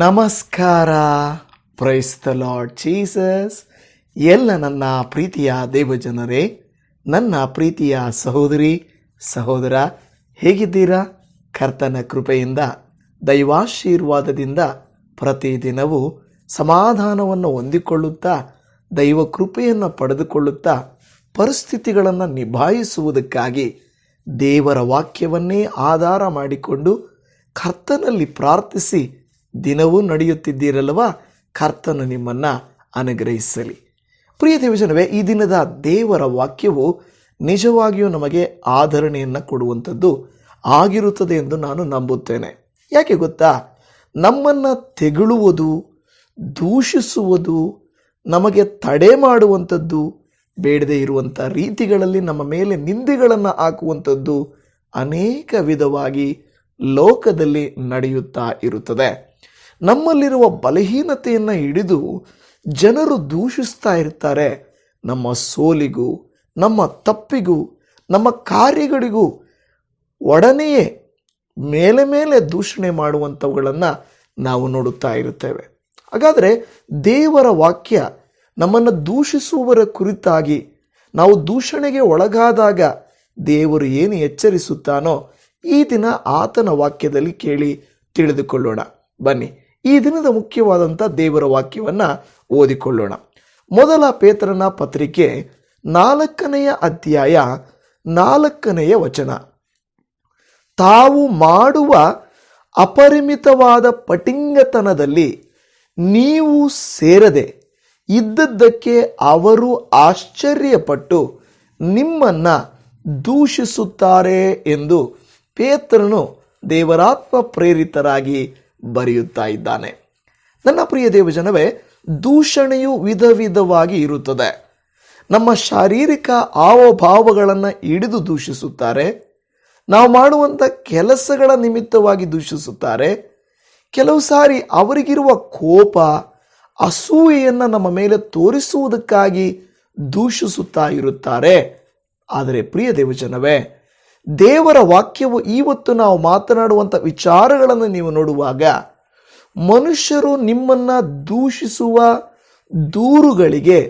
ನಮಸ್ಕಾರ. Praise the lord Jesus ಎಲ್ಲ ನನ್ನ ಪ್ರೀತಿಯ ದೇವಜನರೇ, ನನ್ನ ಪ್ರೀತಿಯ ಸಹೋದರಿ, ಸಹೋದರ, ಹೇಗಿದ್ದೀರಾ? ಕರ್ತನ ಕೃಪೆಯಿಂದ, ದೈವಾಶೀರ್ವಾದದಿಂದ ಪ್ರತಿದಿನವೂ ಸಮಾಧಾನವನ್ನು ಹೊಂದಿಕೊಳ್ಳುತ್ತಾ ದೈವ ಕೃಪೆಯನ್ನು ಪಡೆದುಕೊಳ್ಳುತ್ತಾ, ಪರಿಸ್ಥಿತಿಗಳನ್ನು ನಿಭಾಯಿಸುವುದಕ್ಕಾಗಿ ದೇವರ ವಾಕ್ಯವನ್ನೇ ಆಧಾರ ಮಾಡಿಕೊಂಡು ಕರ್ತನಲ್ಲಿ ಪ್ರಾರ್ಥಿಸಿ ದಿನವೂ ನಡೆಯುತ್ತಿದ್ದೀರಲ್ವಾ ಕರ್ತನು ನಿಮ್ಮನ್ನು ಅನುಗ್ರಹಿಸಲಿ. ಪ್ರಿಯ ದೇವಜನವೇ, ಈ ದಿನದ ದೇವರ ವಾಕ್ಯವು ನಿಜವಾಗಿಯೂ ನಮಗೆ ಆಧರಣೆಯನ್ನು ಕೊಡುವಂಥದ್ದು ಆಗಿರುತ್ತದೆ ಎಂದು ನಾನು ನಂಬುತ್ತೇನೆ. ಯಾಕೆ ಗೊತ್ತಾ? ನಮ್ಮನ್ನು ತೆಗಳುವುದು, ದೂಷಿಸುವುದು, ನಮಗೆ ತಡೆ ಮಾಡುವಂಥದ್ದು, ಬೇಡದೇ ಇರುವಂಥ ರೀತಿಗಳಲ್ಲಿ ನಮ್ಮ ಮೇಲೆ ನಿಂದೆಗಳನ್ನು ಹಾಕುವಂಥದ್ದು ಅನೇಕ ವಿಧವಾಗಿ ಲೋಕದಲ್ಲಿ ನಡೆಯುತ್ತಾ ಇರುತ್ತದೆ. ನಮ್ಮಲ್ಲಿರುವ ಬಲಹೀನತೆಯನ್ನು ಹಿಡಿದು ಜನರು ದೂಷಿಸ್ತಾ ಇರ್ತಾರೆ. ನಮ್ಮ ಸೋಲಿಗೂ, ನಮ್ಮ ತಪ್ಪಿಗೂ, ನಮ್ಮ ಕಾರ್ಯಗಳಿಗೂ ಒಡನೆಯೇ ಮೇಲೆ ಮೇಲೆ ದೂಷಣೆ ಮಾಡುವಂಥವುಗಳನ್ನು ನಾವು ನೋಡುತ್ತಾ ಇರುತ್ತೇವೆ. ಹಾಗಾದರೆ ದೇವರ ವಾಕ್ಯ ನಮ್ಮನ್ನು ದೂಷಿಸುವವರ ಕುರಿತಾಗಿ ನಾವು ದೂಷಣೆಗೆ ಒಳಗಾದಾಗ ದೇವರು ಏನು ಎಚ್ಚರಿಸುತ್ತಾನೋ ಈ ದಿನ ಆತನ ವಾಕ್ಯದಲ್ಲಿ ಕೇಳಿ ತಿಳಿದುಕೊಳ್ಳೋಣ. ಬನ್ನಿ. ಈ ದಿನದ ಮುಖ್ಯವಾದಂಥ ದೇವರ ವಾಕ್ಯವನ್ನು ಓದಿಕೊಳ್ಳೋಣ. ಮೊದಲ ಪೇತ್ರನ ಪತ್ರಿಕೆ ನಾಲ್ಕನೆಯ ಅಧ್ಯಾಯ ನಾಲ್ಕನೆಯ ವಚನ. ತಾವು ಮಾಡುವ ಅಪರಿಮಿತವಾದ ಪಟಿಂಗತನದಲ್ಲಿ ನೀವು ಸೇರದೆ ಇದ್ದದ್ದಕ್ಕೆ ಅವರು ಆಶ್ಚರ್ಯಪಟ್ಟು ನಿಮ್ಮನ್ನ ದೂಷಿಸುತ್ತಾರೆ ಎಂದು ಪೇತ್ರನು ದೇವರಾತ್ಮ ಪ್ರೇರಿತರಾಗಿ ಬರೆಯುತ್ತಾ ಇದ್ದಾನೆ. ನನ್ನ ಪ್ರಿಯ ದೇವಜನವೇ, ದೂಷಣೆಯು ವಿಧ ವಿಧವಾಗಿ ಇರುತ್ತದೆ. ನಮ್ಮ ಶಾರೀರಿಕ ಹಾವಭಾವಗಳನ್ನು ಹಿಡಿದು ದೂಷಿಸುತ್ತಾರೆ. ನಾವು ಮಾಡುವಂಥ ಕೆಲಸಗಳ ನಿಮಿತ್ತವಾಗಿ ದೂಷಿಸುತ್ತಾರೆ. ಕೆಲವು ಸಾರಿ ಅವರಿಗಿರುವ ಕೋಪ, ಅಸೂಯೆಯನ್ನು ನಮ್ಮ ಮೇಲೆ ತೋರಿಸುವುದಕ್ಕಾಗಿ ದೂಷಿಸುತ್ತಾ ಇರುತ್ತಾರೆ. ಆದರೆ ಪ್ರಿಯ ದೇವಜನವೇ ದೇವರ ವಾಕ್ಯವು ಇವತ್ತು ನಾವು ಮಾತನಾಡುವಂಥ ವಿಚಾರಗಳನ್ನು ನೀವು ನೋಡುವಾಗ ಮನುಷ್ಯರು ನಿಮ್ಮನ್ನು ದೂಷಿಸುವ ದೂರುಗಳಿಗೆ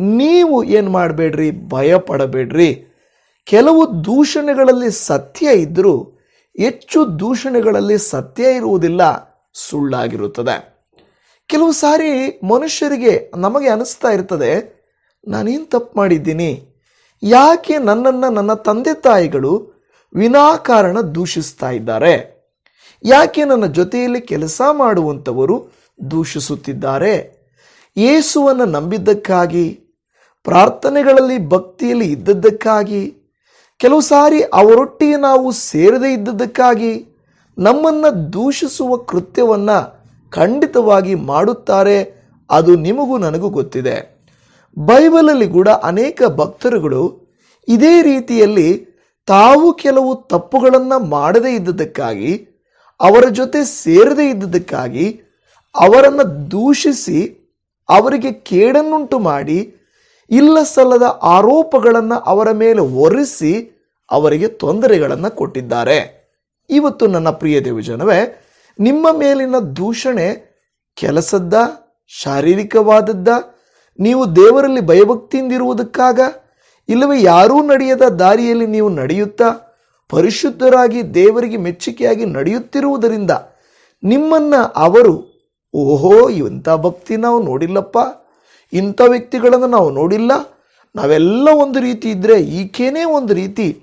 ನೀವು ಏನು ಮಾಡಬೇಡ್ರಿ? ಭಯಪಡಬೇಡ್ರಿ. ಕೆಲವು ದೂಷಣೆಗಳಲ್ಲಿ ಸತ್ಯ ಇದ್ದರೂ ಹೆಚ್ಚು ದೂಷಣೆಗಳಲ್ಲಿ ಸತ್ಯ ಇರುವುದಿಲ್ಲ, ಸುಳ್ಳಾಗಿರುತ್ತದೆ. ಕೆಲವು ಸಾರಿ ಮನುಷ್ಯರಿಗೆ ನಮಗೆ ಅನಿಸ್ತಾ ಇರ್ತದೆ, ನಾನೇನು ತಪ್ಪು ಮಾಡಿದ್ದೀನಿ? ಯಾಕೆ ನನ್ನನ್ನು ನನ್ನ ತಂದೆ ತಾಯಿಗಳು ವಿನಾಕಾರಣ ದೂಷಿಸ್ತಾ ಇದ್ದಾರೆ? ಯಾಕೆ ನನ್ನ ಜೊತೆಯಲ್ಲಿ ಕೆಲಸ ಮಾಡುವಂಥವರು ದೂಷಿಸುತ್ತಿದ್ದಾರೆ? ಯೇಸುವನ್ನು ನಂಬಿದ್ದಕ್ಕಾಗಿ, ಪ್ರಾರ್ಥನೆಗಳಲ್ಲಿ ಭಕ್ತಿಯಲ್ಲಿ ಇದ್ದದ್ದಕ್ಕಾಗಿ, ಕೆಲವು ಸಾರಿ ಅವರೊಟ್ಟಿಗೆ ನಾವು ಸೇರದೇ ಇದ್ದದ್ದಕ್ಕಾಗಿ ನಮ್ಮನ್ನು ದೂಷಿಸುವ ಕೃತ್ಯವನ್ನು ಖಂಡಿತವಾಗಿ ಮಾಡುತ್ತಾರೆ, ಅದು ನಿಮಗೂ ನನಗೂ ಗೊತ್ತಿದೆ. ಬೈಬಲಲ್ಲಿ ಕೂಡ ಅನೇಕ ಭಕ್ತರುಗಳು ಇದೇ ರೀತಿಯಲ್ಲಿ ತಾವು ಕೆಲವು ತಪ್ಪುಗಳನ್ನು ಮಾಡದೇ ಇದ್ದದಕ್ಕಾಗಿ, ಅವರ ಜೊತೆ ಸೇರದೇ ಇದ್ದದಕ್ಕಾಗಿ ಅವರನ್ನು ದೂಷಿಸಿ ಅವರಿಗೆ ಕೇಡನ್ನುಂಟು ಮಾಡಿ ಇಲ್ಲ ಸಲ್ಲದ ಆರೋಪಗಳನ್ನು ಅವರ ಮೇಲೆ ಒರೆಸಿ ಅವರಿಗೆ ತೊಂದರೆಗಳನ್ನು ಕೊಟ್ಟಿದ್ದಾರೆ. ಇವತ್ತು ನನ್ನ ಪ್ರಿಯ ದೇವಜನವೇ, ನಿಮ್ಮ ಮೇಲಿನ ದೂಷಣೆ ಕೆಲಸದ್ದ, ಶಾರೀರಿಕವಾದದ್ದ ನೀವು ದೇವರಲ್ಲಿ ಭಯಭಕ್ತಿಯಿಂದಿರುವುದಕ್ಕಾಗ? ಇಲ್ಲವೇ ಯಾರೂ ನಡೆಯದ ದಾರಿಯಲ್ಲಿ ನೀವು ನಡೆಯುತ್ತಾ? ಪರಿಶುದ್ಧರಾಗಿ ದೇವರಿಗೆ ಮೆಚ್ಚುಗೆಯಾಗಿ ನಡೆಯುತ್ತಿರುವುದರಿಂದ ನಿಮ್ಮನ್ನ ಅವರು, ಓಹೋ, ಇಂಥ ಭಕ್ತಿ ನಾವು ನೋಡಿಲ್ಲಪ್ಪ. ಇಂಥ ವ್ಯಕ್ತಿಗಳನ್ನು ನಾವು ನೋಡಿಲ್ಲ. ನಾವೆಲ್ಲ ಒಂದು ರೀತಿ ಇದ್ದರೆ ಈಕೆನೇ ಒಂದು ರೀತಿ,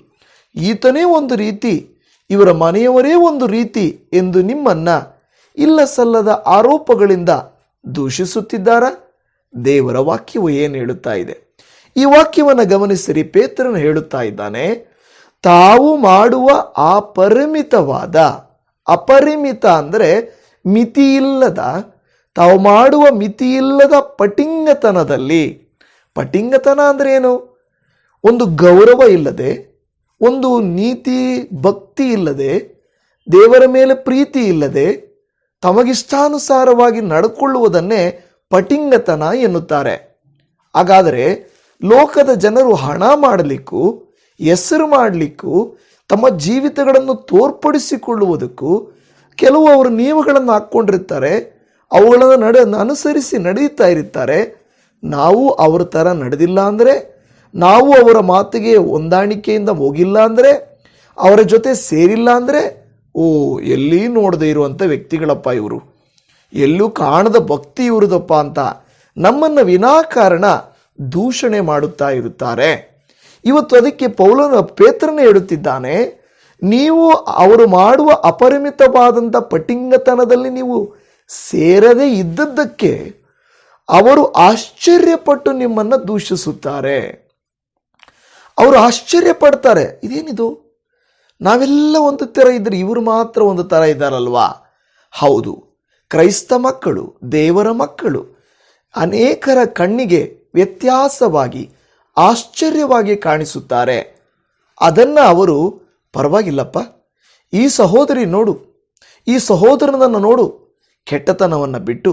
ಈತನೇ ಒಂದು ರೀತಿ, ಇವರ ಮನೆಯವರೇ ಒಂದು ರೀತಿ ಎಂದು ನಿಮ್ಮನ್ನು ಇಲ್ಲ ಸಲ್ಲದ ಆರೋಪಗಳಿಂದ ದೂಷಿಸುತ್ತಿದ್ದಾರ? ದೇವರ ವಾಕ್ಯವು ಏನು ಹೇಳುತ್ತಾ ಇದೆ? ಈ ವಾಕ್ಯವನ್ನು ಗಮನಿಸಿರಿ, ಪೇತ್ರನು ಹೇಳುತ್ತಾ ಇದ್ದಾನೆ, ತಾವು ಮಾಡುವ ಅಪರಿಮಿತವಾದ, ಅಪರಿಮಿತ ಅಂದರೆ ಮಿತಿಯಿಲ್ಲದ, ತಾವು ಮಾಡುವ ಮಿತಿಯಿಲ್ಲದ ಪಟಿಂಗತನದಲ್ಲಿ, ಪಟಿಂಗತನ ಅಂದರೆ ಏನು? ಒಂದು ಗೌರವ ಇಲ್ಲದೆ, ಒಂದು ನೀತಿ ಭಕ್ತಿ ಇಲ್ಲದೆ, ದೇವರ ಮೇಲೆ ಪ್ರೀತಿ ಇಲ್ಲದೆ, ತಮಗಿಷ್ಟಾನುಸಾರವಾಗಿ ನಡ್ಕೊಳ್ಳುವುದನ್ನೇ ಪಟಿಂಗತನ ಎನ್ನುತ್ತಾರೆ. ಹಾಗಾದರೆ ಲೋಕದ ಜನರು ಹಣ ಮಾಡಲಿಕ್ಕೂ, ಹೆಸರು ಮಾಡಲಿಕ್ಕೂ, ತಮ್ಮ ಜೀವಿತಗಳನ್ನು ತೋರ್ಪಡಿಸಿಕೊಳ್ಳುವುದಕ್ಕೂ ಕೆಲವು ಅವರು ನಿಯಮಗಳನ್ನು ಹಾಕ್ಕೊಂಡಿರ್ತಾರೆ. ಅವುಗಳನ್ನು ನಡೆ, ಅನುಸರಿಸಿ ನಡೆಯುತ್ತಾ ಇರುತ್ತಾರೆ. ನಾವು ಅವರ ಥರ ನಡೆದಿಲ್ಲ ಅಂದರೆ, ನಾವು ಅವರ ಮಾತಿಗೆ ಹೊಂದಾಣಿಕೆಯಿಂದ ಹೋಗಿಲ್ಲ ಅಂದರೆ, ಅವರ ಜೊತೆ ಸೇರಿಲ್ಲ ಅಂದರೆ, ಓ, ಎಲ್ಲಿ ನೋಡದೇ ಇರುವಂಥ ವ್ಯಕ್ತಿಗಳಪ್ಪ ಇವರು. ಎಲ್ಲೂ ಕಾಣದ ಭಕ್ತಿ ಇವರದಪ್ಪ ಅಂತ ನಮ್ಮನ್ನು ವಿನಾಕಾರಣ ದೂಷಣೆ ಮಾಡುತ್ತಾ ಇರುತ್ತಾರೆ. ಇವತ್ತು ಅದಕ್ಕೆ ಪೌಲನ ಪೇತ್ರನೇ ಹೇಳುತ್ತಿದ್ದಾನೆ, ನೀವು ಅವರು ಮಾಡುವ ಅಪರಿಮಿತವಾದಂಥ ಪಟಿಂಗತನದಲ್ಲಿ ನೀವು ಸೇರದೇ ಇದ್ದದ್ದಕ್ಕೆ ಅವರು ಆಶ್ಚರ್ಯಪಟ್ಟು ನಿಮ್ಮನ್ನು ದೂಷಿಸುತ್ತಾರೆ. ಅವರು ಆಶ್ಚರ್ಯ ಪಡ್ತಾರೆ ಇದೇನಿದು? ನಾವೆಲ್ಲ ಒಂದು ಥರ ಇದ್ದರೆ ಇವರು ಮಾತ್ರ ಒಂದು ಥರ ಇದ್ದಾರಲ್ವಾ? ಹೌದು ಕ್ರೈಸ್ತ ಮಕ್ಕಳು, ದೇವರ ಮಕ್ಕಳು, ಅನೇಕರ ಕಣ್ಣಿಗೆ ವ್ಯತ್ಯಾಸವಾಗಿ, ಆಶ್ಚರ್ಯವಾಗಿ ಕಾಣಿಸುತ್ತಾರೆ. ಅದನ್ನು ಅವರು, ಪರವಾಗಿಲ್ಲಪ್ಪ, ಈ ಸಹೋದರಿ ನೋಡು, ಈ ಸಹೋದರನನ್ನು ನೋಡು, ಕೆಟ್ಟತನವನ್ನು ಬಿಟ್ಟು,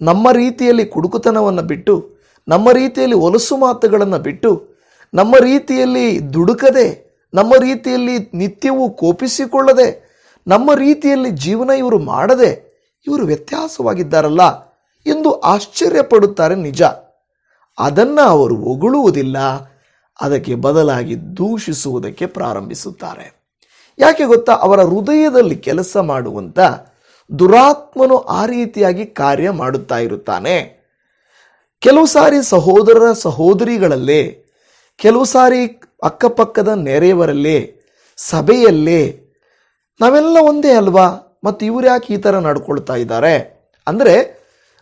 ನಮ್ಮ ರೀತಿಯಲ್ಲಿ ಕುಡುಕುತನವನ್ನು ಬಿಟ್ಟು, ನಮ್ಮ ರೀತಿಯಲ್ಲಿ ಒಲಸು ಮಾತುಗಳನ್ನು ಬಿಟ್ಟು, ನಮ್ಮ ರೀತಿಯಲ್ಲಿ ದುಡುಕದೆ, ನಮ್ಮ ರೀತಿಯಲ್ಲಿ ನಿತ್ಯವೂ ಕೋಪಿಸಿಕೊಳ್ಳದೆ, ನಮ್ಮ ರೀತಿಯಲ್ಲಿ ಜೀವನ ಇವರು ಮಾಡದೆ ಇವರು ವ್ಯತ್ಯಾಸವಾಗಿದ್ದಾರಲ್ಲ ಎಂದು ಆಶ್ಚರ್ಯಪಡುತ್ತಾರೆ ನಿಜ. ಅದನ್ನು ಅವರು ಹೊಗಳುವುದಿಲ್ಲ, ಅದಕ್ಕೆ ಬದಲಾಗಿ ದೂಷಿಸುವುದಕ್ಕೆ ಪ್ರಾರಂಭಿಸುತ್ತಾರೆ. ಯಾಕೆ ಗೊತ್ತಾ? ಅವರ ಹೃದಯದಲ್ಲಿ ಕೆಲಸ ಮಾಡುವಂಥ ದುರಾತ್ಮನು ಆ ರೀತಿಯಾಗಿ ಕಾರ್ಯ ಮಾಡುತ್ತಾ ಇರುತ್ತಾನೆ. ಕೆಲವು ಸಾರಿ ಸಹೋದರರ ಸಹೋದರಿಗಳಲ್ಲೇ, ಕೆಲವು ಸಾರಿ ಅಕ್ಕಪಕ್ಕದ ನೆರೆಯವರಲ್ಲೇ, ಸಭೆಯಲ್ಲೇ, ನಾವೆಲ್ಲ ಒಂದೇ ಅಲ್ವಾ? ಮತ್ತು ಇವ್ರು ಯಾಕೆ ಈ ಥರ ನಡ್ಕೊಳ್ತಾ ಇದ್ದಾರೆ ಅಂದರೆ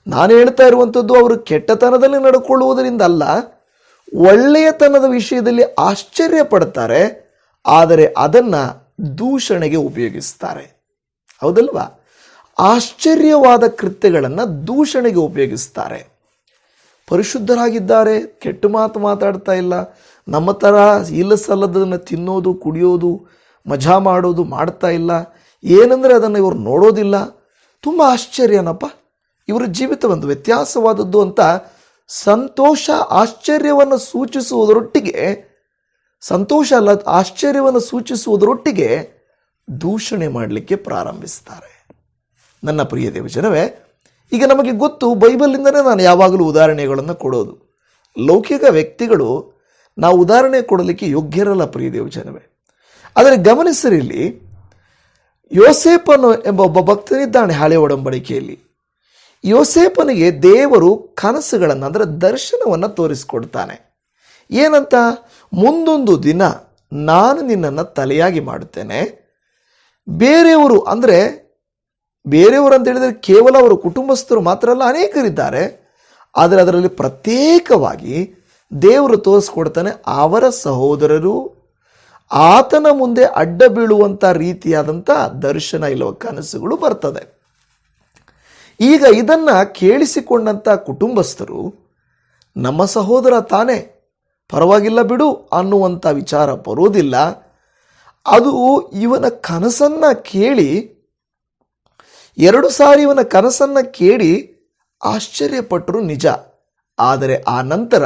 ನಾನು ಹೇಳ್ತಾ ಇರುವಂಥದ್ದು ಅವರು ಕೆಟ್ಟತನದಲ್ಲಿ ನಡ್ಕೊಳ್ಳುವುದರಿಂದ ಅಲ್ಲ, ಒಳ್ಳೆಯತನದ ವಿಷಯದಲ್ಲಿ ಆಶ್ಚರ್ಯ ಪಡ್ತಾರೆ, ಆದರೆ ಅದನ್ನು ದೂಷಣೆಗೆ ಉಪಯೋಗಿಸ್ತಾರೆ. ಹೌದಲ್ವಾ? ಆಶ್ಚರ್ಯವಾದ ಕೃತ್ಯಗಳನ್ನು ದೂಷಣೆಗೆ ಉಪಯೋಗಿಸ್ತಾರೆ. ಪರಿಶುದ್ಧರಾಗಿದ್ದಾರೆ, ಕೆಟ್ಟ ಮಾತು ಮಾತಾಡ್ತಾ ಇಲ್ಲ, ನಮ್ಮ ಥರ ಇಲ್ಲ ಸಲ್ಲದನ್ನು ತಿನ್ನೋದು, ಕುಡಿಯೋದು, ಮಜಾ ಮಾಡೋದು ಮಾಡ್ತಾ ಇಲ್ಲ ಏನಂದರೆ ಅದನ್ನು ಇವರು ನೋಡೋದಿಲ್ಲ. ತುಂಬ ಆಶ್ಚರ್ಯನಪ್ಪ. ಇವರ ಜೀವಿತ ಒಂದು ವ್ಯತ್ಯಾಸವಾದದ್ದು ಅಂತ ಸಂತೋಷ ಆಶ್ಚರ್ಯವನ್ನು ಸೂಚಿಸುವುದರೊಟ್ಟಿಗೆ, ಸಂತೋಷ ಅಲ್ಲ, ಆಶ್ಚರ್ಯವನ್ನು ಸೂಚಿಸುವುದರೊಟ್ಟಿಗೆ ದೂಷಣೆ ಮಾಡಲಿಕ್ಕೆ ಪ್ರಾರಂಭಿಸ್ತಾರೆ. ನನ್ನ ಪ್ರಿಯ ದೇವಜನವೇ, ಈಗ ನಮಗೆ ಗೊತ್ತು ಬೈಬಲ್ನಿಂದನೇ ನಾನು ಯಾವಾಗಲೂ ಉದಾಹರಣೆಗಳನ್ನು ಕೊಡೋದು. ಲೌಕಿಕ ವ್ಯಕ್ತಿಗಳು ನಾವು ಉದಾಹರಣೆ ಕೊಡಲಿಕ್ಕೆ ಯೋಗ್ಯರಲ್ಲ ಪ್ರಿಯ ದೇವಜನವೇ. ಆದರೆ ಗಮನಿಸಿರಿ ಇಲ್ಲಿ ಯೋಸೇಪನು ಎಂಬ ಒಬ್ಬ ಭಕ್ತನಿದ್ದಾನೆ ಹಳೆ ಒಡಂಬಡಿಕೆಯಲ್ಲಿ. ಯೋಸೇಪನಿಗೆ ದೇವರು ಕನಸುಗಳನ್ನು, ಅಂದರೆ ದರ್ಶನವನ್ನು ತೋರಿಸಿಕೊಡ್ತಾನೆ. ಏನಂತ? ಮುಂದೊಂದು ದಿನ ನಾನು ನಿನ್ನನ್ನು ತಲೆಯಾಗಿ ಮಾಡುತ್ತೇನೆ. ಬೇರೆಯವರು, ಅಂದರೆ ಬೇರೆಯವರು ಅಂತ ಹೇಳಿದರೆ ಕೇವಲ ಅವರ ಕುಟುಂಬಸ್ಥರು ಮಾತ್ರ ಅಲ್ಲ, ಅನೇಕರಿದ್ದಾರೆ. ಆದರೆ ಅದರಲ್ಲಿ ಪ್ರತ್ಯೇಕವಾಗಿ ದೇವರು ತೋರಿಸ್ಕೊಡ್ತಾನೆ ಅವರ ಸಹೋದರರು ಆತನ ಮುಂದೆ ಅಡ್ಡ ಬೀಳುವಂಥ ರೀತಿಯಾದಂಥ ದರ್ಶನ ಇಲ್ಲವ ಕನಸುಗಳು ಬರ್ತದೆ. ಈಗ ಇದನ್ನು ಕೇಳಿಸಿಕೊಂಡಂಥ ಕುಟುಂಬಸ್ಥರು, ನಮ್ಮ ಸಹೋದರ ತಾನೇ, ಪರವಾಗಿಲ್ಲ ಬಿಡು ಅನ್ನುವಂಥ ವಿಚಾರ ಬರೋದಿಲ್ಲ. ಅದು ಇವನ ಕನಸನ್ನು ಕೇಳಿ, ಎರಡು ಸಾರಿ ಇವನ ಕನಸನ್ನು ಕೇಳಿ ಆಶ್ಚರ್ಯಪಟ್ಟರು ನಿಜ. ಆದರೆ ಆ ನಂತರ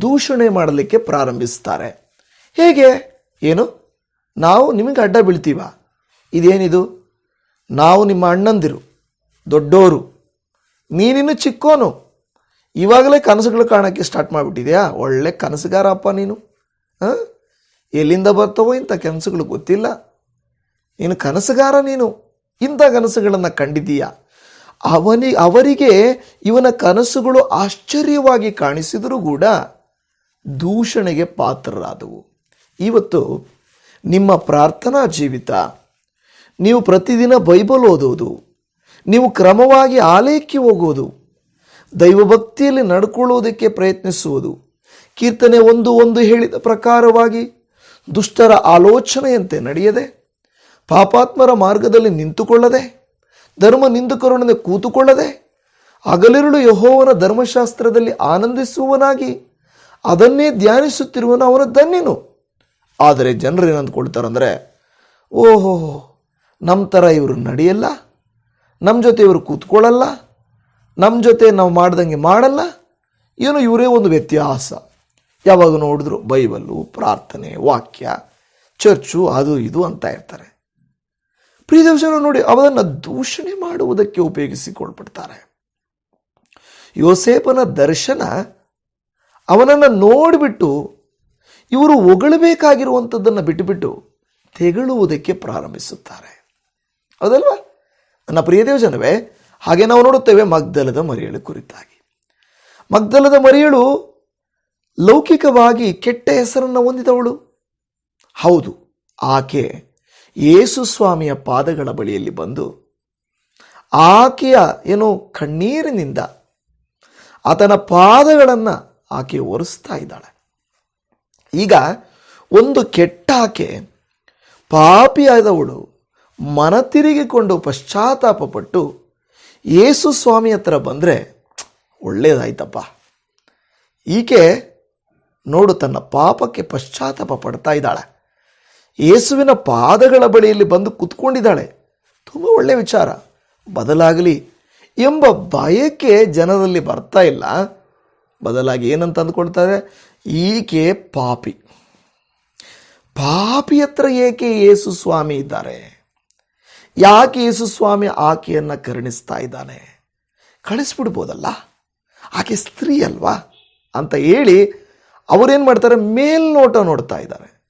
ದೂಷಣೆ ಮಾಡಲಿಕ್ಕೆ ಪ್ರಾರಂಭಿಸ್ತಾರೆ. ಹೇಗೆ? ಏನು? ನಾವು ನಿಮಗೆ ಅಡ್ಡ ಬೀಳ್ತೀವ? ಇದೇನಿದು? ನಾವು ನಿಮ್ಮ ಅಣ್ಣಂದಿರು, ದೊಡ್ಡೋರು ನೀನಿನ್ನು ಚಿಕ್ಕೋನು. ಇವಾಗಲೇ ಕನಸುಗಳು ಕಾಣೋಕ್ಕೆ ಸ್ಟಾರ್ಟ್ ಮಾಡಿಬಿಟ್ಟಿದೆಯಾ? ಒಳ್ಳೆ ಕನಸುಗಾರಪ್ಪ ನೀನು. ಹಾಂ? ಎಲ್ಲಿಂದ ಬರ್ತವೋ ಇಂಥ ಕನಸುಗಳು ಗೊತ್ತಿಲ್ಲ. ನೀನು ಕನಸುಗಾರ ನೀನು. ಇಂಥ ಕನಸುಗಳನ್ನು ಕಂಡಿದ್ದೀಯಾ? ಅವನಿ, ಅವರಿಗೆ ಇವನ ಕನಸುಗಳು ಆಶ್ಚರ್ಯವಾಗಿ ಕಾಣಿಸಿದರೂ ಕೂಡ ದೂಷಣೆಗೆ ಪಾತ್ರರಾದವು. ಇವತ್ತು ನಿಮ್ಮ ಪ್ರಾರ್ಥನಾ ಜೀವಿತ, ನೀವು ಪ್ರತಿದಿನ ಬೈಬಲ್ ಓದೋದು ನೀವು ಕ್ರಮವಾಗಿ ಆಲಯಕ್ಕೆ ಹೋಗೋದು ದೈವಭಕ್ತಿಯಲ್ಲಿ ನಡ್ಕೊಳ್ಳುವುದಕ್ಕೆ ಪ್ರಯತ್ನಿಸುವುದು, ಕೀರ್ತನೆ ಒಂದು ಒಂದು ಹೇಳಿದ ಪ್ರಕಾರವಾಗಿ ದುಷ್ಟರ ಆಲೋಚನೆಯಂತೆ ನಡೆಯದೆ, ಪಾಪಾತ್ಮರ ಮಾರ್ಗದಲ್ಲಿ ನಿಂತುಕೊಳ್ಳದೆ, ಧರ್ಮ ನಿಂದುಕರುಣನೆ ಕೂತುಕೊಳ್ಳದೆ, ಹಗಲಿರುಳು ಯಹೋವನ ಧರ್ಮಶಾಸ್ತ್ರದಲ್ಲಿ ಆನಂದಿಸುವನಾಗಿ ಅದನ್ನೇ ಧ್ಯಾನಿಸುತ್ತಿರುವನು ಅವನ ಧನ್ಯನು. ಆದರೆ ಜನರು ಏನಂದ್ಕೊಳ್ತಾರಂದರೆ ಓಹೋ ನಮ್ಮ ಥರ ಇವರು ನಡೆಯಲ್ಲ ನಮ್ಮ ಜೊತೆ ಇವರು ಕೂತ್ಕೊಳ್ಳಲ್ಲ ನಮ್ಮ ಜೊತೆ ನಾವು ಮಾಡ್ದಂಗೆ ಮಾಡಲ್ಲ, ಏನು ಇವರೇ ಒಂದು ವ್ಯತ್ಯಾಸ. ಯಾವಾಗ ನೋಡಿದ್ರು ಬೈಬಲ್ಲು, ಪ್ರಾರ್ಥನೆ, ವಾಕ್ಯ, ಚರ್ಚು, ಅದು ಇದು ಅಂತ ಇರ್ತಾರೆ. ಪ್ರಿಯದರ್ಶನ ನೋಡಿ ಅವರನ್ನು ದೂಷಣೆ ಮಾಡುವುದಕ್ಕೆ ಉಪಯೋಗಿಸಿಕೊಳ್ಬಿಡ್ತಾರೆ. ಯೋಸೇಪನ ದರ್ಶನ ಅವನನ್ನು ನೋಡಿಬಿಟ್ಟು ಇವರು ಹೊಗಳಬೇಕಾಗಿರುವಂಥದ್ದನ್ನು ಬಿಟ್ಟುಬಿಟ್ಟು ತೆಗಳುವುದಕ್ಕೆ ಪ್ರಾರಂಭಿಸುತ್ತಾರೆ. ಹೌದಲ್ವಾ? ನನ್ನ ಪ್ರಿಯ ಜನವೇ ಹಾಗೆ ನಾವು ನೋಡುತ್ತೇವೆ ಮಗ್ದಲದ ಮರಿಯಳು ಕುರಿತಾಗಿ. ಮಗ್ದಲದ ಮರಿಯಳು ಲೌಕಿಕವಾಗಿ ಕೆಟ್ಟ ಹೆಸರನ್ನು ಹೊಂದಿದವಳು. ಹೌದು, ಆಕೆ ಯೇಸು ಸ್ವಾಮಿಯ ಪಾದಗಳ ಬಳಿಯಲ್ಲಿ ಬಂದು ಆಕೆಯ ಏನೋ ಕಣ್ಣೀರಿನಿಂದ ಆತನ ಪಾದಗಳನ್ನು ಆಕೆ ಒರೆಸ್ತಾ ಇದ್ದಾಳೆ. ಈಗ ಒಂದು ಕೆಟ್ಟ ಆಕೆ ಪಾಪಿಯಾದವಳು ಮನ ತಿರುಗಿಕೊಂಡು ಪಶ್ಚಾತ್ತಾಪಪಟ್ಟು ಯೇಸು ಸ್ವಾಮಿ ಹತ್ರ ಬಂದರೆ ಒಳ್ಳೇದಾಯ್ತಪ್ಪ. ಈಕೆ ನೋಡು ತನ್ನ ಪಾಪಕ್ಕೆ ಪಶ್ಚಾತ್ತಾಪ ಪಡ್ತಾ ಇದ್ದಾಳೆ. ಯೇಸುವಿನ ಪಾದಗಳ ಬಳಿಯಲ್ಲಿ ಬಂದು ಕುತ್ಕೊಂಡಿದ್ದಾಳೆ. ತುಂಬ ಒಳ್ಳೆಯ ವಿಚಾರ. ಬದಲಾಗಲಿ ಎಂಬ ಬಯಕೆ ಜನರಲ್ಲಿ ಬರ್ತಾ ಇಲ್ಲ. ಬದಲಾಗಿ ಏನಂತ ಅಂದ್ಕೊಳ್ತಾರೆ? ಈಕೆ ಪಾಪಿ. ಪಾಪಿ ಹತ್ರ ಏಕೆ ಯೇಸು ಸ್ವಾಮಿ ಇದ್ದಾರೆ? ಯಾಕೆ ಯೇಸು ಸ್ವಾಮಿ ಆಕೆಯನ್ನು ಕರುಣಿಸ್ತಾ ಇದ್ದಾನೆ? ಕಳಿಸ್ಬಿಡ್ಬೋದಲ್ಲ? ಆಕೆ ಸ್ತ್ರೀ ಅಲ್ವಾ? ಅಂತ ಹೇಳಿ ಅವರೇನು ಮಾಡ್ತಾರೆ? ಮೇಲ್ನೋಟ ನೋಡ್ತಾ ಇದ್ದಾರೆ.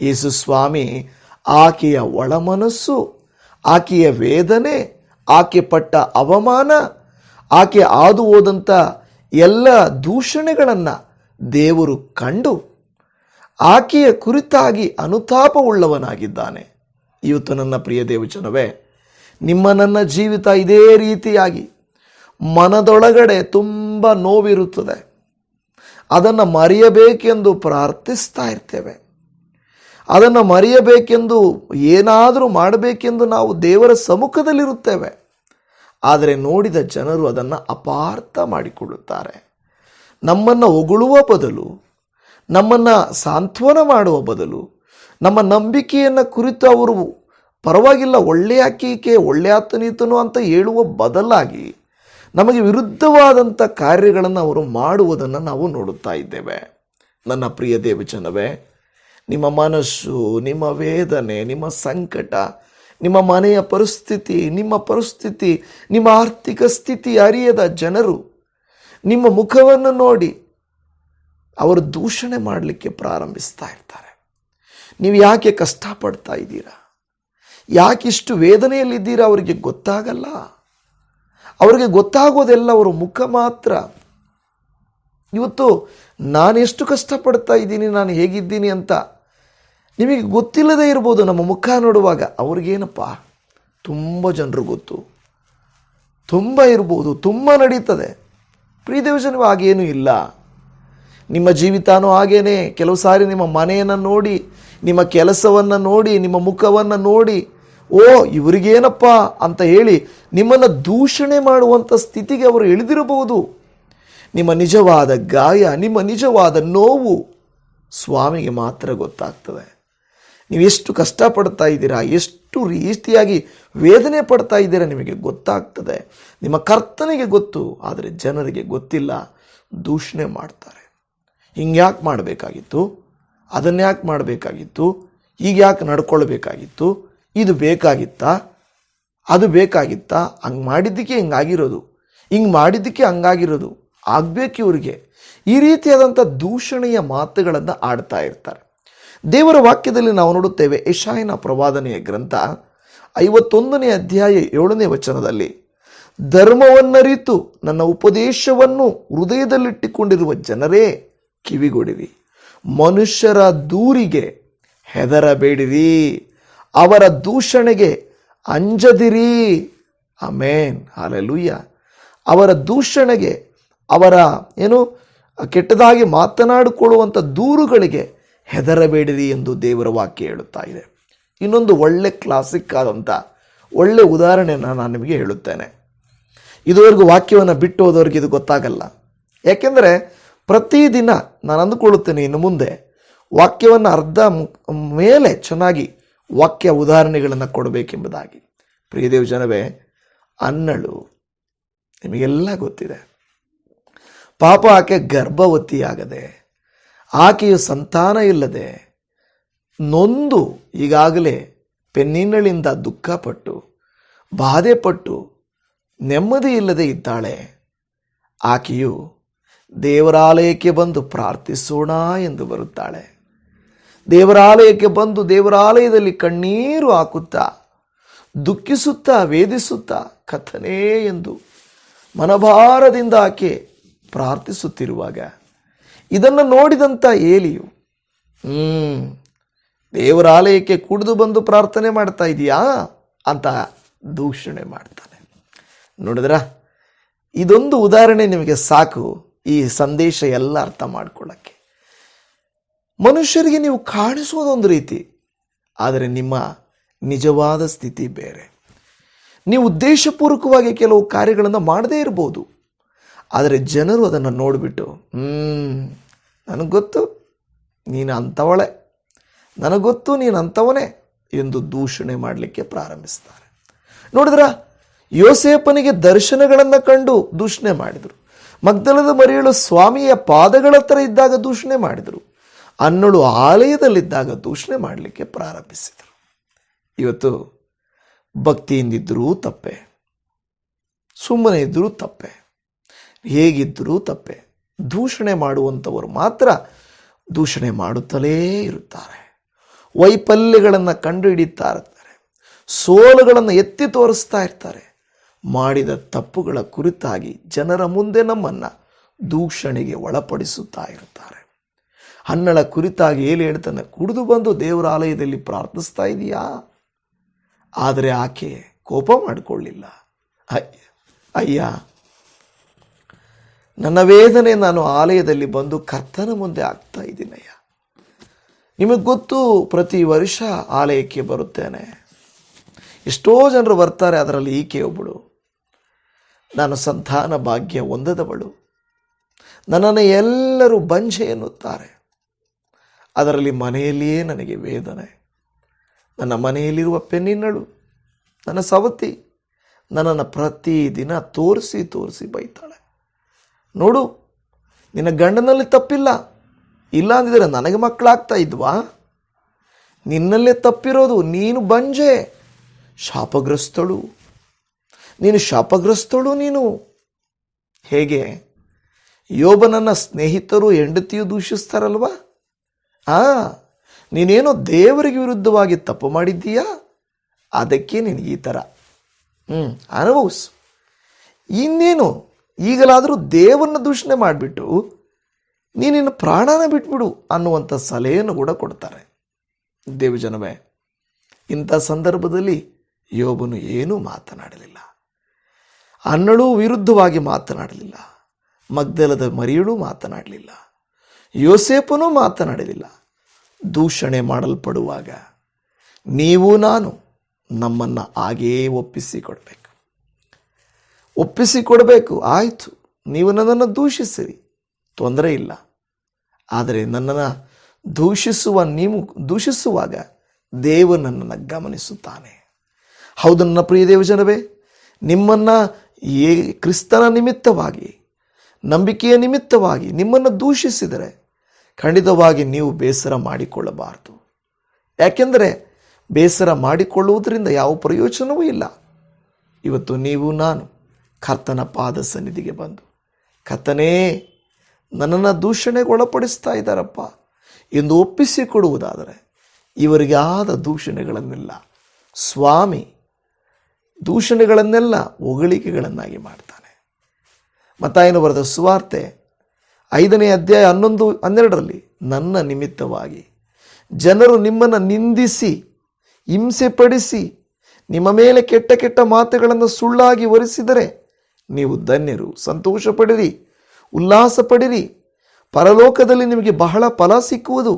ಯೇಸು ಸ್ವಾಮಿ ಆಕೆಯ ಒಳಮನಸ್ಸು, ಆಕೆಯ ವೇದನೆ, ಆಕೆ ಪಟ್ಟ ಅವಮಾನ, ಆಕೆ ಹಾದು ಹೋದಂಥ ಎಲ್ಲ ದೂಷಣೆಗಳನ್ನು ದೇವರು ಕಂಡು ಆಕೆಯ ಕುರಿತಾಗಿ ಅನುತಾಪವುಳ್ಳವನಾಗಿದ್ದಾನೆ. ಇವತ್ತು ನನ್ನ ಪ್ರಿಯ ದೇವಚನವೇ ನಿಮ್ಮ ನನ್ನ ಜೀವಿತ ಇದೇ ರೀತಿಯಾಗಿ ಮನದೊಳಗಡೆ ತುಂಬ ನೋವಿರುತ್ತದೆ. ಅದನ್ನು ಮರೆಯಬೇಕೆಂದು ಪ್ರಾರ್ಥಿಸ್ತಾ ಇರ್ತೇವೆ. ಅದನ್ನು ಮರೆಯಬೇಕೆಂದು ಏನಾದರೂ ಮಾಡಬೇಕೆಂದು ನಾವು ದೇವರ ಸಮ್ಮುಖದಲ್ಲಿರುತ್ತೇವೆ. ಆದರೆ ನೋಡಿದ ಜನರು ಅದನ್ನು ಅಪಾರ್ಥ ಮಾಡಿಕೊಳ್ಳುತ್ತಾರೆ. ನಮ್ಮನ್ನು ಹೊಗಳುವ ಬದಲು, ನಮ್ಮನ್ನು ಸಾಂತ್ವನ ಮಾಡುವ ಬದಲು, ನಮ್ಮ ನಂಬಿಕೆಯನ್ನು ಕುರಿತು ಅವರು ಪರವಾಗಿಲ್ಲ ಒಳ್ಳೆಯ ಆಕೀಕೆ ಒಳ್ಳೆಯ ಆತನೀತನು ಅಂತ ಹೇಳುವ ಬದಲಾಗಿ ನಮಗೆ ವಿರುದ್ಧವಾದಂಥ ಕಾರ್ಯಗಳನ್ನು ಅವರು ಮಾಡುವುದನ್ನು ನಾವು ನೋಡುತ್ತಾ ಇದ್ದೇವೆ. ನನ್ನ ಪ್ರಿಯ ದೇವಜನವೇ, ನಿಮ್ಮ ಮನಸ್ಸು, ನಿಮ್ಮ ವೇದನೆ, ನಿಮ್ಮ ಸಂಕಟ, ನಿಮ್ಮ ಮನೆಯ ಪರಿಸ್ಥಿತಿ, ನಿಮ್ಮ ಪರಿಸ್ಥಿತಿ, ನಿಮ್ಮ ಆರ್ಥಿಕ ಸ್ಥಿತಿ ಅರಿಯದ ಜನರು ನಿಮ್ಮ ಮುಖವನ್ನು ನೋಡಿ ಅವರು ದೂಷಣೆ ಮಾಡಲಿಕ್ಕೆ ಪ್ರಾರಂಭಿಸ್ತಾ ಇರ್ತಾರೆ. ನೀವು ಯಾಕೆ ಕಷ್ಟಪಡ್ತಾ ಇದ್ದೀರಾ? ಯಾಕಿಷ್ಟು ವೇದನೆಯಲ್ಲಿದ್ದೀರಾ ಅವರಿಗೆ ಗೊತ್ತಾಗಲ್ಲ. ಅವರಿಗೆ ಗೊತ್ತಾಗೋದೆಲ್ಲ ಅವರ ಮುಖ ಮಾತ್ರ. ಇವತ್ತು ನಾನು ಎಷ್ಟು ಕಷ್ಟಪಡ್ತಾ ಇದ್ದೀನಿ, ನಾನು ಹೇಗಿದ್ದೀನಿ ಅಂತ ನಿಮಗೆ ಗೊತ್ತಿಲ್ಲದೇ ಇರ್ಬೋದು ನಮ್ಮ ಮುಖ ನೋಡುವಾಗ. ಅವ್ರಿಗೇನಪ್ಪ? ತುಂಬ ಜನರು ಗೊತ್ತು. ತುಂಬ ಇರ್ಬೋದು, ತುಂಬ ನಡೀತದೆ. ಪ್ರೀದೇವಶನವು ಹಾಗೇನೂ ಇಲ್ಲ. ನಿಮ್ಮ ಜೀವಿತಾನೂ ಹಾಗೇನೆ. ಕೆಲವು ಸಾರಿ ನಿಮ್ಮ ಮನೆಯನ್ನು ನೋಡಿ, ನಿಮ್ಮ ಕೆಲಸವನ್ನು ನೋಡಿ, ನಿಮ್ಮ ಮುಖವನ್ನು ನೋಡಿ, ಓ, ಇವರಿಗೇನಪ್ಪ ಅಂತ ಹೇಳಿ ನಿಮ್ಮನ್ನು ದೂಷಣೆ ಮಾಡುವಂಥ ಸ್ಥಿತಿಗೆ ಅವರು ಇಳಿದಿರಬಹುದು ನಿಮ್ಮ ನಿಜವಾದ ಗಾಯ, ನಿಮ್ಮ ನಿಜವಾದ ನೋವು ಸ್ವಾಮಿಗೆ ಮಾತ್ರ ಗೊತ್ತಾಗ್ತದೆ. ನೀವು ಎಷ್ಟು ಕಷ್ಟಪಡ್ತಾ ಇದ್ದೀರಾ, ಎಷ್ಟು ರೀತಿಯಾಗಿ ವೇದನೆ ಪಡ್ತಾ ಇದ್ದೀರಾ ನಿಮಗೆ ಗೊತ್ತಾಗ್ತದೆ. ನಿಮ್ಮ ಕರ್ತನಿಗೆ ಗೊತ್ತು, ಆದರೆ ಜನರಿಗೆ ಗೊತ್ತಿಲ್ಲ. ದೂಷಣೆ ಮಾಡ್ತಾರೆ. ಹಿಂಗೆ ಯಾಕೆ ಮಾಡಬೇಕಾಗಿತ್ತು, ಅದನ್ನು ಯಾಕೆ ಮಾಡಬೇಕಾಗಿತ್ತು, ಈಗ ಯಾಕೆ ನಡ್ಕೊಳ್ಬೇಕಾಗಿತ್ತು, ಇದು ಬೇಕಾಗಿತ್ತಾ, ಅದು ಬೇಕಾಗಿತ್ತಾ, ಹಂಗೆ ಮಾಡಿದ್ದಕ್ಕೆ ಹಿಂಗಾಗಿರೋದು ಹಿಂಗೆ ಮಾಡಿದ್ದಕ್ಕೆ ಹಂಗಾಗಿರೋದು, ಆಗಬೇಕು ಇವರಿಗೆ. ಈ ರೀತಿಯಾದಂಥ ದೂಷಣೆಯ ಮಾತುಗಳನ್ನು ಆಡ್ತಾ ಇರ್ತಾರೆ. ದೇವರ ವಾಕ್ಯದಲ್ಲಿ ನಾವು ನೋಡುತ್ತೇವೆ ಯಶಾಯನ ಪ್ರವಾದನೆಯ ಗ್ರಂಥ ಐವತ್ತೊಂದನೇ ಅಧ್ಯಾಯ ಏಳನೇ ವಚನದಲ್ಲಿ ಧರ್ಮವನ್ನರಿತು ನನ್ನ ಉಪದೇಶವನ್ನು ಹೃದಯದಲ್ಲಿಟ್ಟುಕೊಂಡಿರುವ ಜನರೇ ಕಿವಿಗೊಡಿರಿ. ಮನುಷ್ಯರ ದೂರಿಗೆ ಹೆದರಬೇಡಿರಿ. ಅವರ ದೂಷಣೆಗೆ ಅಂಜದಿರಿ. Amen hallelujah. ಅವರ ದೂಷಣೆಗೆ ಅವರ ಏನು ಕೆಟ್ಟದಾಗಿ ಮಾತನಾಡಿಕೊಳ್ಳುವಂಥ ದೂರುಗಳಿಗೆ ಹೆದರಬೇಡಿರಿ ಎಂದು ದೇವರ ವಾಕ್ಯ ಹೇಳುತ್ತಾ ಇದೆ. ಇನ್ನೊಂದು ಒಳ್ಳೆ ಕ್ಲಾಸಿಕ್ ಆದಂಥ ಒಳ್ಳೆ ಉದಾಹರಣೆಯನ್ನು ನಾನು ನಿಮಗೆ ಹೇಳುತ್ತೇನೆ. ಇದುವರೆಗೂ ವಾಕ್ಯವನ್ನು ಬಿಟ್ಟು ಹೋದವರಿಗೆ ಇದು ಗೊತ್ತಾಗಲ್ಲ. ಯಾಕೆಂದರೆ ಪ್ರತಿದಿನ ನಾನು ಅಂದುಕೊಳ್ಳುತ್ತೇನೆ ಇನ್ನು ಮುಂದೆ ವಾಕ್ಯವನ್ನು ಅರ್ಧ ಮೇಲೆ ಚೆನ್ನಾಗಿ ವಾಕ್ಯ ಉದಾಹರಣೆಗಳನ್ನು ಕೊಡಬೇಕೆಂಬುದಾಗಿ. ಪ್ರಿಯದೇವ್ ಜನವೇ, ಅನ್ನಳು ನಿಮಗೆಲ್ಲ ಗೊತ್ತಿದೆ. ಪಾಪ ಆಕೆ ಗರ್ಭವತಿಯಾಗದೆ ಆಕೆಯು ಸಂತಾನ ಇಲ್ಲದೆ ನೊಂದು ಈಗಾಗಲೇ ಪೆನ್ನಿನಳಿಂದ ದುಃಖಪಟ್ಟು, ಬಾಧೆಪಟ್ಟು, ನೆಮ್ಮದಿ ಇಲ್ಲದೆ ಇದ್ದಾಳೆ. ಆಕೆಯು ದೇವರಾಲಯಕ್ಕೆ ಬಂದು ಪ್ರಾರ್ಥಿಸೋಣ ಎಂದು ಬರುತ್ತಾಳೆ. ದೇವರಾಲಯಕ್ಕೆ ಬಂದು ದೇವರಾಲಯದಲ್ಲಿ ಕಣ್ಣೀರು ಹಾಕುತ್ತಾ, ದುಃಖಿಸುತ್ತಾ, ವೇದಿಸುತ್ತಾ ಕಥನೇ ಎಂದು ಮನಭಾರದಿಂದ ಆಕೆ ಪ್ರಾರ್ಥಿಸುತ್ತಿರುವಾಗ ಇದನ್ನು ನೋಡಿದಂಥ ಏಲಿಯು, ಹ್ಮ್, ದೇವರಾಲಯಕ್ಕೆ ಕುಡಿದು ಬಂದು ಪ್ರಾರ್ಥನೆ ಮಾಡ್ತಾ ಇದೆಯಾ ಅಂತ ದೂಷಣೆ ಮಾಡ್ತಾನೆ. ನೋಡಿದ್ರ, ಇದೊಂದು ಉದಾಹರಣೆ ನಿಮಗೆ ಸಾಕು ಈ ಸಂದೇಶ ಎಲ್ಲ ಅರ್ಥ ಮಾಡ್ಕೊಳ್ಳೋಕ್ಕೆ ಮನುಷ್ಯರಿಗೆ ನೀವು ಕಾಣಿಸುವುದೊಂದು ರೀತಿ, ಆದರೆ ನಿಮ್ಮ ನಿಜವಾದ ಸ್ಥಿತಿ ಬೇರೆ. ನೀವು ಉದ್ದೇಶಪೂರ್ವಕವಾಗಿ ಕೆಲವು ಕಾರ್ಯಗಳನ್ನು ಮಾಡದೇ ಇರ್ಬೋದು. ಆದರೆ ಜನರು ಅದನ್ನು ನೋಡಿಬಿಟ್ಟು ನನಗೆ ಗೊತ್ತು, ನೀನು ಅಂಥವಳೆ, ನನಗೆ ಗೊತ್ತು ನೀನು ಅಂಥವನೇ ಎಂದು ದೂಷಣೆ ಮಾಡಲಿಕ್ಕೆ ಪ್ರಾರಂಭಿಸ್ತಾರೆ. ನೋಡಿದ್ರ ಯೋಸೇಪನಿಗೆ ದರ್ಶನಗಳನ್ನು ಕಂಡು ದೂಷಣೆ ಮಾಡಿದರು. ಮಗ್ದಲದ ಮರಿಯಳು ಸ್ವಾಮಿಯ ಪಾದಗಳ ಹತ್ರ ಇದ್ದಾಗ ದೂಷಣೆ ಮಾಡಿದರು. ಅನ್ನಳು ಆಲಯದಲ್ಲಿದ್ದಾಗ ದೂಷಣೆ ಮಾಡಲಿಕ್ಕೆ ಪ್ರಾರಂಭಿಸಿದರು. ಇವತ್ತು ಭಕ್ತಿಯಿಂದಿದ್ದರೂ ತಪ್ಪೆ, ಸುಮ್ಮನೆ ಇದ್ದರೂ ತಪ್ಪೆ. ಹೇಗಿದ್ದರೂ ತಪ್ಪೆ. ದೂಷಣೆ ಮಾಡುವಂಥವರು ಮಾತ್ರ ದೂಷಣೆ ಮಾಡುತ್ತಲೇ ಇರುತ್ತಾರೆ. ವೈಫಲ್ಯಗಳನ್ನು ಕಂಡುಹಿಡಿಯುತ್ತಾ ಇರ್ತಾರೆ ಸೋಲುಗಳನ್ನು ಎತ್ತಿ ತೋರಿಸ್ತಾ ಇರ್ತಾರೆ. ಮಾಡಿದ ತಪ್ಪುಗಳ ಕುರಿತಾಗಿ ಜನರ ಮುಂದೆ ನಮ್ಮನ್ನು ದೂಷಣೆಗೆ ಒಳಪಡಿಸುತ್ತಾ ಇರುತ್ತಾರೆ. ಹನ್ನಳ ಕುರಿತಾಗಿ ಏಲಿ ಹೇಳ್ತಾನೆ ಕುಡಿದು ಬಂದು ದೇವರ ಆಲಯದಲ್ಲಿ ಪ್ರಾರ್ಥಿಸ್ತಾ ಇದೆಯಾ? ಆದರೆ ಆಕೆ ಕೋಪ ಮಾಡಿಕೊಳ್ಳಿಲ್ಲ. ಅಯ್ಯ ಅಯ್ಯ ನನ್ನ ವೇದನೆ ನಾನು ಆಲಯದಲ್ಲಿ ಬಂದು ಕರ್ತನ ಮುಂದೆ ಆಗ್ತಾ ಇದ್ದೀನಯ್ಯ ನಿಮಗೆ ಗೊತ್ತು, ಪ್ರತಿ ವರ್ಷ ಆಲಯಕ್ಕೆ ಬರುತ್ತೇನೆ. ಎಷ್ಟೋ ಜನರು ಬರ್ತಾರೆ, ಅದರಲ್ಲಿ ಈಕೆ ಒಬ್ಬಳು. ನಾನು ಸಂತಾನ ಭಾಗ್ಯ ಹೊಂದದವಳು. ನನ್ನನ್ನು ಎಲ್ಲರೂ ಬಂಜೆ ಎನ್ನುತ್ತಾರೆ. ಅದರಲ್ಲಿ ಮನೆಯಲ್ಲಿಯೇ ನನಗೆ ವೇದನೆ. ನನ್ನ ಮನೆಯಲ್ಲಿರುವ ಪೆನ್ನಿನ್ನಳು ನನ್ನ ಸವತಿ, ನನ್ನನ್ನು ಪ್ರತಿದಿನ ತೋರಿಸಿ ತೋರಿಸಿ ಬೈತಾಳೆ. ನೋಡು, ನಿನ್ನ ಗಂಡನಲ್ಲಿ ತಪ್ಪಿಲ್ಲ. ಇಲ್ಲ ಅಂದಿದ್ರೆ ನನಗೆ ಮಕ್ಕಳಾಗ್ತಾ ಇದ್ವಾ? ನಿನ್ನಲ್ಲೇ ತಪ್ಪಿರೋದು ನೀನು ಬಂಜೆ. ಶಾಪಗ್ರಸ್ತಳು. ನೀನು ಶಾಪಗ್ರಸ್ತಳು ನೀನು. ಹೇಗೆ? ಯೋಬನನ್ನ ಸ್ನೇಹಿತರು ಹೆಂಡತಿಯು ದೂಷಿಸ್ತಾರಲ್ವಾ? ಆ, ನೀನೇನೋ ದೇವರಿಗೆ ವಿರುದ್ಧವಾಗಿ ತಪ್ಪು ಮಾಡಿದ್ದೀಯಾ? ಅದಕ್ಕೆ ನಿನಗೆ ಈ ಥರ. ಹ್ಞೂ ಅನುಭವಿಸು. ಇನ್ನೇನು? ಈಗಲಾದರೂ ದೇವರನ್ನ ದೂಷಣೆ ಮಾಡಿಬಿಟ್ಟು ನೀನಿನ್ನು ಪ್ರಾಣನ ಬಿಟ್ಬಿಡು ಅನ್ನುವಂಥ ಸಲಹೆಯನ್ನು ಕೂಡ ಕೊಡ್ತಾರೆ. ದೇವಜನವೇ ಇಂಥ ಸಂದರ್ಭದಲ್ಲಿ ಯೋಬನು ಏನೂ ಮಾತನಾಡಲಿಲ್ಲ. ಅನ್ನಳು ವಿರುದ್ಧವಾಗಿ ಮಾತನಾಡಲಿಲ್ಲ. ಮಗ್ದಲದ ಮರಿಯಳು ಮಾತನಾಡಲಿಲ್ಲ. ಯೋಸೇಪನೂ ಮಾತನಾಡಲಿಲ್ಲ. ದೂಷಣೆ ಮಾಡಲ್ಪಡುವಾಗ ನೀವು ನಾನು ನಮ್ಮನ್ನು ಹಾಗೇ ಒಪ್ಪಿಸಿಕೊಡ್ಬೇಕು. ಒಪ್ಪಿಸಿಕೊಡಬೇಕು. ಆಯಿತು. ನೀವು ನನ್ನನ್ನು ದೂಷಿಸಿರಿ. ತೊಂದರೆ ಇಲ್ಲ. ಆದರೆ ನನ್ನನ್ನು ದೂಷಿಸುವ ನೀವು ದೂಷಿಸುವಾಗ ದೇವ ನನ್ನನ್ನು ಗಮನಿಸುತ್ತಾನೆ. ಹೌದು ನನ್ನ ಪ್ರಿಯ ದೇವಜನವೇ ನಿಮ್ಮನ್ನು ಏ ಕ್ರಿಸ್ತನ ನಿಮಿತ್ತವಾಗಿ, ನಂಬಿಕೆಯ ನಿಮಿತ್ತವಾಗಿ ನಿಮ್ಮನ್ನು ದೂಷಿಸಿದರೆ ಖಂಡಿತವಾಗಿ ನೀವು ಬೇಸರ ಮಾಡಿಕೊಳ್ಳಬಾರದು. ಯಾಕೆಂದರೆ ಬೇಸರ ಮಾಡಿಕೊಳ್ಳುವುದರಿಂದ ಯಾವ ಪ್ರಯೋಜನವೂ ಇಲ್ಲ. ಇವತ್ತು ನೀವು, ನಾನು ಕರ್ತನ ಪಾದ ಸನ್ನಿಧಿಗೆ ಬಂದು, ಕರ್ತನೇ, ನನ್ನನ್ನು ದೂಷಣೆಗೆ ಒಳಪಡಿಸ್ತಾ ಇದ್ದಾರಪ್ಪ. ಎಂದು ಒಪ್ಪಿಸಿಕೊಡುವುದಾದರೆ ಇವರಿಗೆ ಆದ ದೂಷಣೆಗಳನ್ನೆಲ್ಲ ಸ್ವಾಮಿ ದೂಷಣೆಗಳನ್ನೆಲ್ಲ ಹೊಗಳಿಕೆಗಳನ್ನಾಗಿ ಮಾಡ್ತಾನೆ. ಮತ್ತಾಯನು ಬರೆದ ಸುವಾರ್ತೆ ಐದನೇ ಅಧ್ಯಾಯ ಹನ್ನೊಂದು, ಹನ್ನೆರಡರಲ್ಲಿ ನನ್ನ ನಿಮಿತ್ತವಾಗಿ ಜನರು ನಿಮ್ಮನ್ನು ನಿಂದಿಸಿ, ಹಿಂಸೆಪಡಿಸಿ, ನಿಮ್ಮ ಮೇಲೆ ಕೆಟ್ಟ ಕೆಟ್ಟ ಮಾತುಗಳನ್ನು ಸುಳ್ಳಾಗಿ ಹೊರಿಸಿದರೆ ನೀವು ಧನ್ಯರು ಸಂತೋಷ ಪಡಿರಿ ಉಲ್ಲಾಸ ಪಡಿರಿ ಪರಲೋಕದಲ್ಲಿ ನಿಮಗೆ ಬಹಳ ಫಲ ಸಿಕ್ಕುವುದು.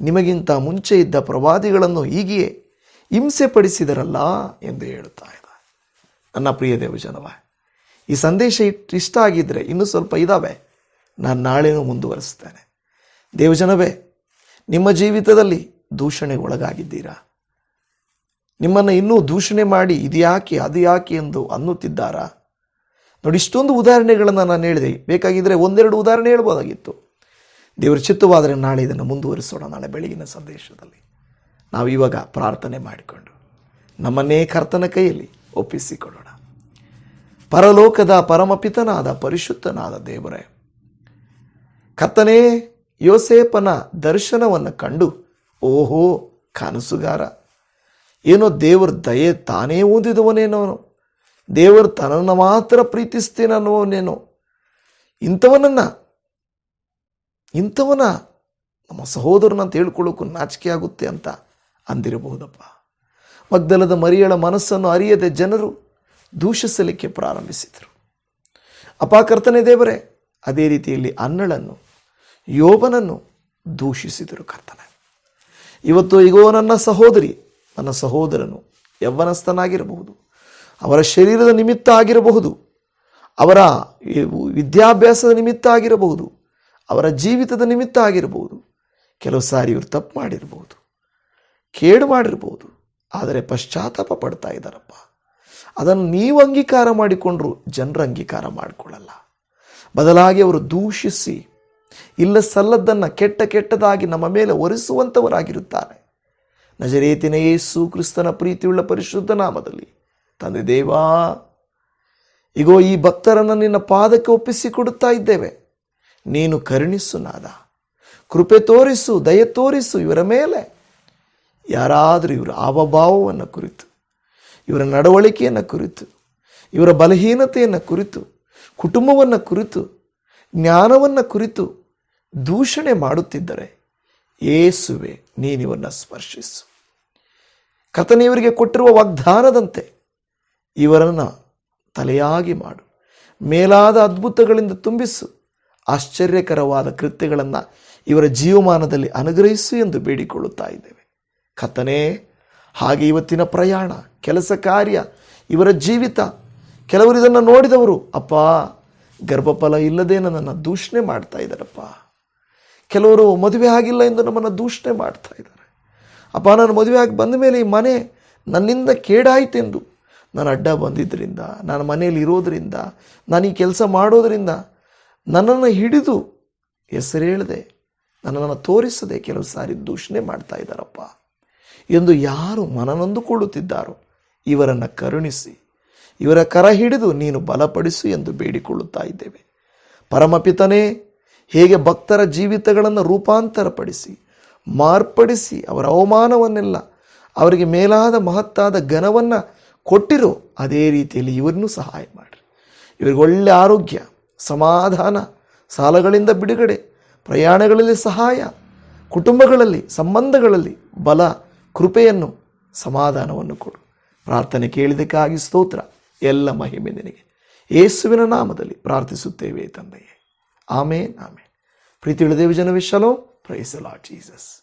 ನಿಮಗಿಂತ ಮುಂಚೆ ಇದ್ದ ಪ್ರವಾದಿಗಳನ್ನು ಹೀಗೆಯೇ ಹಿಂಸೆ ಪಡಿಸಿದರಲ್ಲ ಎಂದು ಹೇಳುತ್ತಾ ಇದ್ದ ನನ್ನ ಪ್ರಿಯ ದೇವಜನವ, ಈ ಸಂದೇಶ ಇಟ್ಟು ಇಷ್ಟ ಆಗಿದ್ದರೆ ಇನ್ನೂ ಸ್ವಲ್ಪ ಇದ್ದಾವೆ ನಾನು ನಾಳೆನೂ ಮುಂದುವರಿಸ್ತೇನೆ ದೇವಜನವೇ, ನಿಮ್ಮ ಜೀವಿತದಲ್ಲಿ ದೂಷಣೆಗೆ ಒಳಗಾಗಿದ್ದೀರಾ ನಿಮ್ಮನ್ನು ಇನ್ನೂ ದೂಷಣೆ ಮಾಡಿ ಇದು ಯಾಕೆ ಅದು ಯಾಕೆ ಎಂದು ಅನ್ನುತ್ತಿದ್ದಾರಾ? ನೋಡಿ, ಇಷ್ಟೊಂದು ಉದಾಹರಣೆಗಳನ್ನು ನಾನು ಹೇಳಿದೆ. ಬೇಕಾಗಿದ್ದರೆ ಒಂದೆರಡು ಉದಾಹರಣೆ ಹೇಳ್ಬೋದಾಗಿತ್ತು. ದೇವರ ಚಿತ್ತವಾದರೆ ನಾಳೆ ಇದನ್ನು ಮುಂದುವರಿಸೋಣ, ನಾಳೆ ಬೆಳಗಿನ ಸಂದೇಶದಲ್ಲಿ. ನಾವು ಇವಾಗ ಪ್ರಾರ್ಥನೆ ಮಾಡಿಕೊಂಡು, ನಮ್ಮನ್ನೇ ಕರ್ತನ ಕೈಯಲ್ಲಿ ಒಪ್ಪಿಸಿಕೊಡೋಣ ಪರಲೋಕದ ಪರಮಪಿತನಾದ, ಪರಿಶುದ್ಧನಾದ ದೇವರೇ ಕತ್ತನೇ ಯೋಸೇಪನ ದರ್ಶನವನ್ನು ಕಂಡು, ಓಹೋ, ಕನಸುಗಾರ. ಏನೋ ದೇವರ ದಯೆ ತಾನೇ ಓದಿದವನೇನೋ ದೇವರು ತನ್ನನ್ನು ಮಾತ್ರ ಪ್ರೀತಿಸ್ತೇನನ್ನುವನೇನೋ ಇಂಥವನನ್ನು, ಇಂಥವನ ನಮ್ಮ ಸಹೋದರನಂತ ಹೇಳ್ಕೊಳ್ಳೋಕ್ಕೂ ನಾಚಿಕೆ ಆಗುತ್ತೆ ಅಂತ ಅಂದಿರಬಹುದಪ್ಪ. ಮಗ್ದಲದ ಮರಿಯಳ ಮನಸ್ಸನ್ನು ಅರಿಯದೆ ಜನರು ದೂಷಿಸಲಿಕ್ಕೆ ಪ್ರಾರಂಭಿಸಿದರು. ಅಪಾಕರ್ತನೆ ದೇವರೇ, ಅದೇ ರೀತಿಯಲ್ಲಿ ಅನ್ನಳನ್ನು ಯೋಬನನ್ನು ದೂಷಿಸಿದರು ಕರ್ತನೆ. ಇವತ್ತು ಈಗೋ ನನ್ನ ಸಹೋದರಿ, ನನ್ನ ಸಹೋದರನು ಯವ್ವನಸ್ಥನಾಗಿರಬಹುದು ಅವರ ಶರೀರದ ನಿಮಿತ್ತ ಆಗಿರಬಹುದು, ಅವರ ವಿದ್ಯಾಭ್ಯಾಸದ ನಿಮಿತ್ತ ಆಗಿರಬಹುದು, ಅವರ ಜೀವಿತದ ನಿಮಿತ್ತ ಆಗಿರಬಹುದು. ಕೆಲವು ಸಾರಿ ಇವರು ತಪ್ಪು ಮಾಡಿರ್ಬೋದು, ಕೇಡು ಮಾಡಿರ್ಬೋದು, ಆದರೆ ಪಶ್ಚಾತ್ತಾಪ ಪಡ್ತಾ ಇದ್ದಾರಪ್ಪ. ಅದನ್ನು ನೀವು ಅಂಗೀಕಾರ ಮಾಡಿಕೊಂಡ್ರು ಜನರ ಅಂಗೀಕಾರ ಮಾಡಿಕೊಳ್ಳಲ್ಲ. ಬದಲಾಗಿ ಅವರು ದೂಷಿಸಿ ಇಲ್ಲ ಸಲ್ಲದ್ದನ್ನು ಕೆಟ್ಟ ಕೆಟ್ಟದಾಗಿ ನಮ್ಮ ಮೇಲೆ ಒರೆಸುವಂಥವರಾಗಿರುತ್ತಾರೆ ನಜರೇತಿನ ಯೇಸು ಕ್ರಿಸ್ತನ ಪ್ರೀತಿಯುಳ್ಳ ಪರಿಶುದ್ಧ ನಾಮದಲ್ಲಿ ತಂದೆ, ದೇವಾ, ಇಗೋ, ಈ ಭಕ್ತರನ್ನು ನಿನ್ನ ಪಾದಕ್ಕೆ ಒಪ್ಪಿಸಿಕೊಡುತ್ತಾ ಇದ್ದೇವೆ. ನೀನು ಕರುಣಿಸು ನಾದ. ಕೃಪೆ ತೋರಿಸು, ದಯ ತೋರಿಸು ಇವರ ಮೇಲೆ. ಯಾರಾದರೂ ಇವರ ಆವಭಾವವನ್ನು ಕುರಿತು, ಇವರ ನಡವಳಿಕೆಯನ್ನು ಕುರಿತು, ಇವರ ಬಲಹೀನತೆಯನ್ನು ಕುರಿತು, ಕುಟುಂಬವನ್ನು ಕುರಿತು, ಜ್ಞಾನವನ್ನು ಕುರಿತು ದೂಷಣೆ ಮಾಡುತ್ತಿದ್ದರೆ ಏಸುವೆ, ನೀನಿವನ್ನು ಸ್ಪರ್ಶಿಸು. ಕಥನೆಯವರಿಗೆ ಕೊಟ್ಟಿರುವ ವಾಗ್ದಾನದಂತೆ ಇವರನ್ನು ತಲೆಯಾಗಿ ಮಾಡು. ಮೇಲಾದ ಅದ್ಭುತಗಳಿಂದ ತುಂಬಿಸು. ಆಶ್ಚರ್ಯಕರವಾದ ಕೃತ್ಯಗಳನ್ನು ಇವರ ಜೀವಮಾನದಲ್ಲಿ ಅನುಗ್ರಹಿಸು ಎಂದು ಬೇಡಿಕೊಳ್ಳುತ್ತಾ ಇದ್ದೇವೆ. ಕಥನೇ ಹಾಗೆ ಇವತ್ತಿನ ಪ್ರಯಾಣ, ಕೆಲಸ ಕಾರ್ಯ, ಇವರ ಜೀವಿತ, ಕೆಲವರು ಇದನ್ನು ನೋಡಿದವರು, ಅಪ್ಪ, ಗರ್ಭಫಲ ಇಲ್ಲದೆ ನನ್ನನ್ನು ದೂಷಣೆ ಮಾಡ್ತಾ ಇದ್ದಾರಪ್ಪ. ಕೆಲವರು ಮದುವೆ ಆಗಿಲ್ಲ ಎಂದು ನಮ್ಮನ್ನು ದೂಷಣೆ ಮಾಡ್ತಾ ಇದ್ದಾರೆ. ಅಪ್ಪ, ನಾನು ಮದುವೆ ಆಗಿ ಬಂದ ಮೇಲೆ ಈ ಮನೆ ನನ್ನಿಂದ ಕೇಡಾಯಿತೆಂದು ನಾನು ಅಡ್ಡ ಬಂದಿದ್ದರಿಂದ ನಾನು ಮನೆಯಲ್ಲಿ ಇರೋದರಿಂದ, ನಾನು ಈ ಕೆಲಸ ಮಾಡೋದರಿಂದ ನನ್ನನ್ನು ಹಿಡಿದು ಹೆಸರೇಳದೆ ನನ್ನನ್ನು ತೋರಿಸದೆ ಕೆಲವು ಸಾರಿ ದೂಷಣೆ ಮಾಡ್ತಾ ಇದ್ದಾರಪ್ಪ. ಎಂದು ಯಾರು ಮನನೊಂದುಕೊಳ್ಳುತ್ತಿದ್ದಾರೋ, ಇವರನ್ನು ಕರುಣಿಸಿ, ಇವರ ಕರ ಹಿಡಿದು ನೀನು ಬಲಪಡಿಸು ಎಂದು ಬೇಡಿಕೊಳ್ಳುತ್ತಾ ಇದ್ದೇವೆ. ಪರಮಪಿತನೇ, ಹೇಗೆ ಭಕ್ತರ ಜೀವಿತಗಳನ್ನು ರೂಪಾಂತರಪಡಿಸಿ, ಮಾರ್ಪಡಿಸಿ ಅವರ ಅವಮಾನವನ್ನೆಲ್ಲ, ಅವರಿಗೆ ಮೇಲಾದ ಮಹತ್ತಾದ ಘನವನ್ನು ಕೊಟ್ಟಿರೋ ಅದೇ ರೀತಿಯಲ್ಲಿ ಇವರನ್ನು ಸಹಾಯ ಮಾಡಿರಿ. ಇವರಿಗೆ ಒಳ್ಳೆ ಆರೋಗ್ಯ, ಸಮಾಧಾನ, ಸಾಲಗಳಿಂದ ಬಿಡುಗಡೆ, ಪ್ರಯಾಣಗಳಲ್ಲಿ ಸಹಾಯ, ಕುಟುಂಬಗಳಲ್ಲಿ, ಸಂಬಂಧಗಳಲ್ಲಿ ಬಲ, ಕೃಪೆಯನ್ನು, ಸಮಾಧಾನವನ್ನು ಕೊಡು. ಪ್ರಾರ್ಥನೆ ಕೇಳಿದಕ್ಕಾಗಿ ಸ್ತೋತ್ರ. ಎಲ್ಲ ಮಹಿಮೆ ನಿನಗೆ. ಯೇಸುವಿನ ನಾಮದಲ್ಲಿ ಪ್ರಾರ್ಥಿಸುತ್ತೇವೆ ತಂದೆಯೇ. ಆಮೇನ್ ಆಮೇನ್. ಪ್ರೀತಿ ದೇವಜನವೇ ಶಲೋ ಪ್ರೈಸಲಾ ಜೀಸಸ್